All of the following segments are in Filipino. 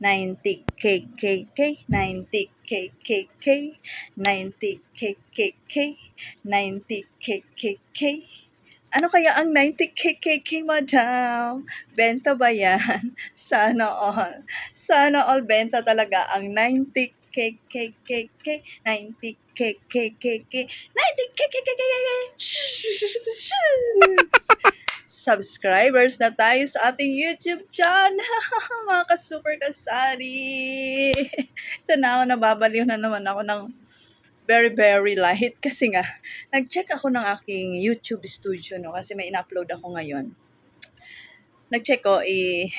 90 KKK, 90 KKK, 90 KKK, 90 KKK. Ano kaya ang 90 KKK, madam? Benta ba yan? Sana all. Sana all benta talaga ang 90 KKKK, 90 KKKK, 90 KKKK. Subscribers na tayo sa ating YouTube channel. Mga ka-super kasari. Ito na ako, nababaliw na naman ako ng very, very light. Kasi nga, nag-check ako ng aking YouTube studio, no? Kasi may in-upload ako ngayon. Nag-check ko, eh,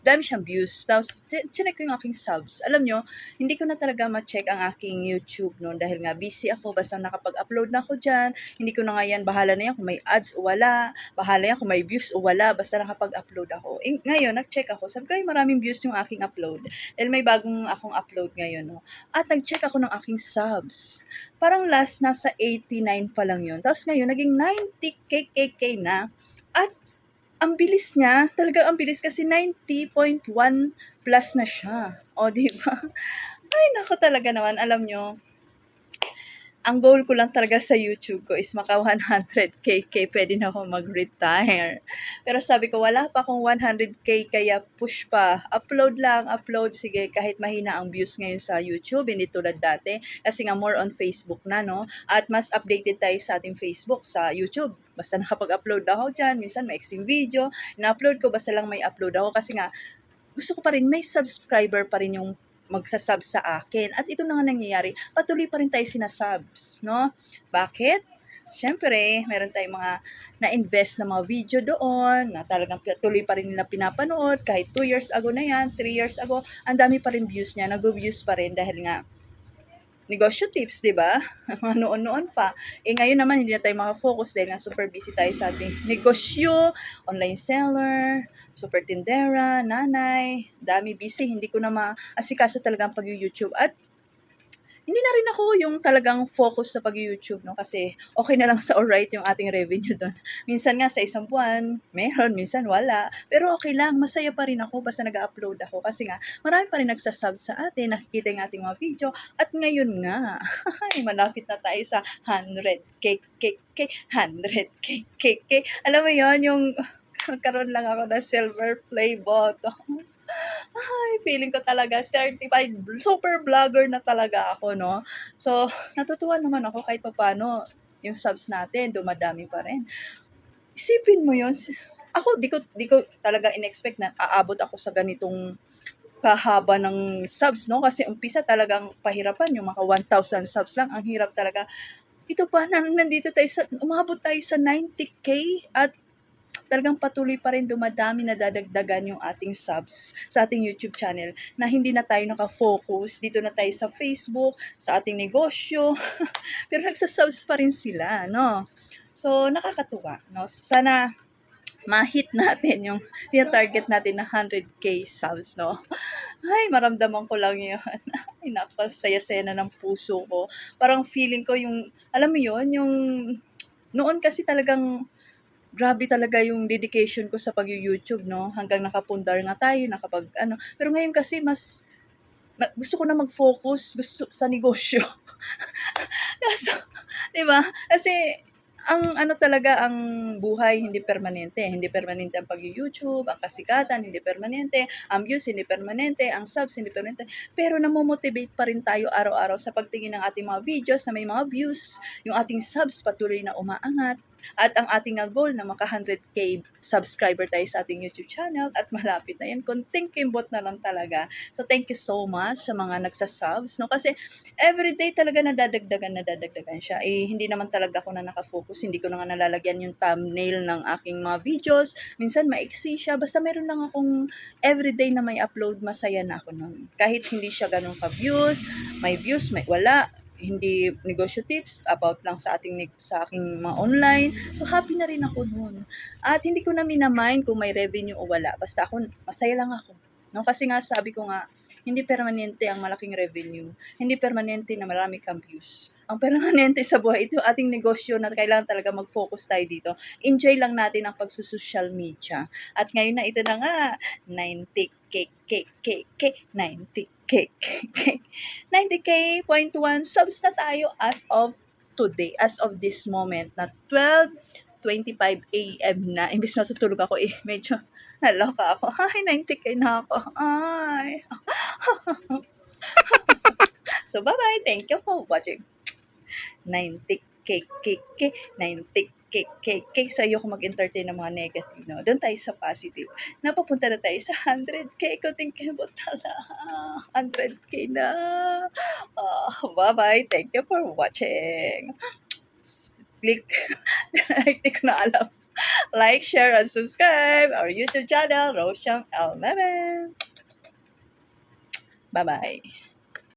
dami siyang views. Tapos, chinek ko yung aking subs. Alam nyo, hindi ko na talaga ma-check ang aking YouTube noon dahil nga busy ako. Basta nakapag-upload na ako dyan. Hindi ko na nga yan, bahala na yan kung may ads o wala. Bahala yan kung may views o wala. Basta nakapag-upload ako. Eh, ngayon, nag-check ako. Sabi ko, maraming views yung aking upload. Dahil may bagong akong upload ngayon. No? At nag-check ako ng aking subs. Parang last, nasa 89 pa lang yun. Tapos ngayon, naging 90kkk na. Ang bilis niya, talaga ang bilis kasi 90.1 plus na siya. O, di ba? Ay, nako talaga naman. Alam nyo, ang goal ko lang talaga sa YouTube ko is maka 100k k pwede na ako mag-retire. Pero sabi ko, wala pa akong 100k kaya push pa. Upload lang, upload. Sige, kahit mahina ang views ngayon sa YouTube, hindi tulad dati. Kasi nga more on Facebook na, no? At mas updated tayo sa ating Facebook, sa YouTube. Basta nakapag-upload ako dyan, minsan may exing video, na-upload ko, basta lang may upload ako. Kasi nga, gusto ko pa rin, may subscriber pa rin yung magsasub sa akin. At ito na nga nangyayari, patuloy pa rin tayo sinasubs, no? Bakit? Siyempre, meron tayong mga na-invest na mga video doon, na talagang tuloy pa rin nila pinapanood, kahit 2 years ago na yan, 3 years ago, ang dami pa rin views niya, nag-views pa rin dahil nga, negosyo tips, di ba? Mga noon-noon pa. Eh ngayon naman, hindi na tayo makafocus dahil nga super busy tayo sa ating negosyo, online seller, super tindera, nanay, dami busy. Hindi ko na maasikaso talaga ang pag-YouTube. At hindi na rin ako yung talagang focus sa pag-YouTube, no? Kasi okay na lang sa alright yung ating revenue doon. Minsan nga sa isang buwan, meron, minsan wala. Pero okay lang, masaya pa rin ako basta nag-upload ako. Kasi nga, marami pa rin nagsasub sa atin, nakikita yung ating mga video. At ngayon nga, ay, malapit na tayo sa 100k, k, k, 100k, k, k. Alam mo yon yung magkaroon lang ako ng silver play button. Ay, feeling ko talaga certified super vlogger na talaga ako, no? So, natutuwa naman ako kahit paano yung subs natin, dumadami pa rin. Isipin mo yun, ako, di ko, di ko talaga in-expect na aabot ako sa ganitong kahaba ng subs, no? Kasi umpisa talagang pahirapan, yung mga 1,000 subs lang, ang hirap talaga. Ito pa, nandito tayo sa, umabot tayo sa 90k at talagang patuloy pa rin dumadami na dadagdagan yung ating subs sa ating YouTube channel na hindi na tayo nakafocus. Dito na tayo sa Facebook, sa ating negosyo. Pero nagsasubs pa rin sila, no? So, nakakatuwa, no? Sana ma-hit natin yung target natin na 100k subs, no? Ay, maramdaman ko lang yun. Ay, napasaya-saya na ng puso ko. Parang feeling ko yung, alam mo yun, yung, noon kasi talagang, grabe talaga yung dedication ko sa pag-YouTube, no? Hanggang nakapundar nga tayo, nakapag, ano. Pero ngayon kasi mas, na, gusto ko na mag-focus gusto, sa negosyo. Kaso, di ba? Kasi, ang ano talaga ang buhay hindi permanente. Hindi permanente ang pag-YouTube, ang kasikatan hindi permanente, ang views hindi permanente, ang subs hindi permanente. Pero namomotivate pa rin tayo araw-araw sa pagtingin ng ating mga videos na may mga views, yung ating subs patuloy na umaangat, at ang ating goal na maka 100k subscriber tayo sa ating YouTube channel at malapit na yan. Kunting kimbot na lang talaga. So thank you so much sa mga nagsasubs. No? Kasi everyday talaga nadadagdagan, nadadagdagan siya. Eh, hindi naman talaga ako na nakafocus. Hindi ko na nga nalalagyan yung thumbnail ng aking mga videos. Minsan maiksi siya. Basta meron lang akong everyday na may upload, masaya na ako nun. Kahit hindi siya ganun ka-views, may views, may wala hindi negosyo tips about lang sa ating sa aking mga online. So happy na rin ako noon. At hindi ko na minamind kung may revenue o wala. Basta ako masaya lang ako. No? Kasi nga sabi ko nga, hindi permanente ang malaking revenue. Hindi permanente na marami kang views. Ang permanente sa buhay, ito ating negosyo na kailangan talaga mag-focus tayo dito. Enjoy lang natin ang pagsusocial media. At ngayon na ito na nga, 90k, k, k, k, 90k, k, k, 90k point 1 subs na tayo as of today, as of this moment na 12.25 a.m. na. Imbis na tutulog ako eh, medyo naloka ako. Ay, 90k na ako. Ay. so, bye-bye. Thank you for watching. 90k, k, k, 90k, k, k. So, ayoko mag-entertain ng mga negative. No? Doon tayo sa positive. Napapunta na tayo sa 100k. Kunting kebot tala. 100k na. Ah, bye-bye. Thank you for watching. Click. Hindi ko na alam. Like, share, and subscribe our YouTube channel, Rosham L11. Bye-bye.